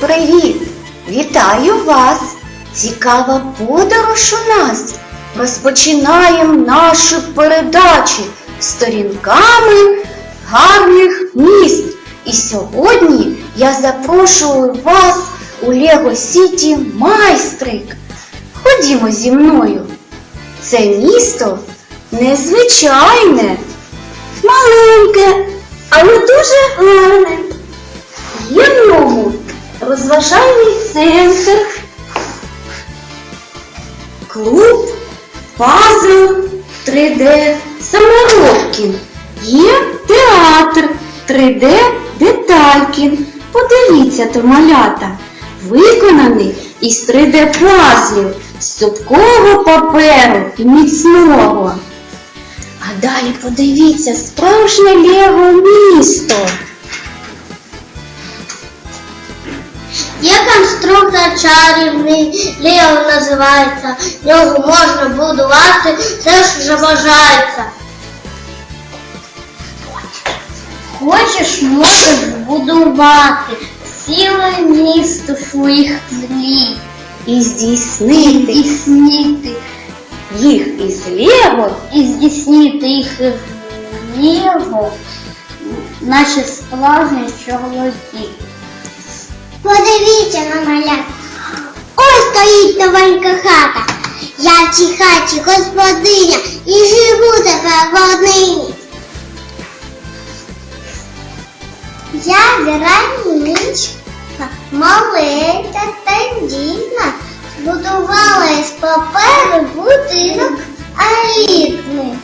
привіт! Вітаю вас! Цікава подорож у нас. Розпочинаємо наші передачі сторінками гарних міст. І сьогодні я запрошую вас у Лего Сіті Майстрик. Ходімо зі мною. Це місто незвичайне, маленьке, але дуже гарне. Є в ньому розважальний центр, клуб, пазл 3D Саморобкін. Є театр 3D Деталькін. Подивіться, то малята. Виконаний із 3D пазлів, з цупкого паперу і міцного. А далі подивіться справжнє лего місто. Є конструктор чарівний, Лео називається. В нього можна будувати все, що забажається. Хочеш, можеш будувати ціле місто своїх мрій. І здійснити Здійснити, їх із лего і здійснити їх в Лего, наче справжні чоловіки. Подивіться на маля. Ось стоїть новенька хата. Я в хаті господиня і живу тепер в однині. Я Вероничка, маленька тендітна, збудувала із паперу будинок елітний.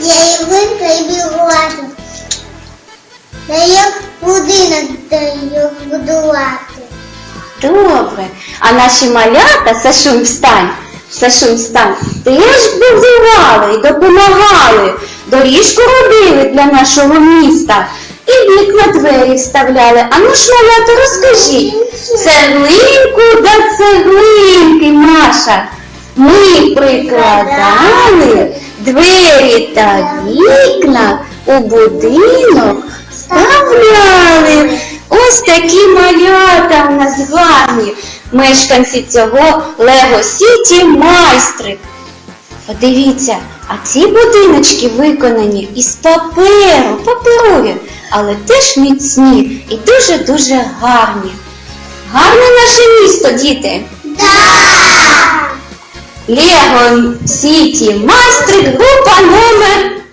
Я Івинка і білувати. Я як будинок даю будувати. Добре. А наші малята, Сашунь, встань, Сашунь, встань, теж будували і допомагали. Доріжку робили для нашого міста. І вікна двері вставляли. А ну ж, малята, розкажіть. Цеглинку да цеглинки, Маша. Ми прикладали двері та вікна у будинок вставляли. Ось такі малята у нас гарні. Мешканці цього Лего Сіті майстри. Подивіться, а ці будиночки виконані із паперу, паперові, але теж міцні і дуже-дуже гарні. Гарне наше місто, діти. Да! Лего Сіті Майстрик, група номер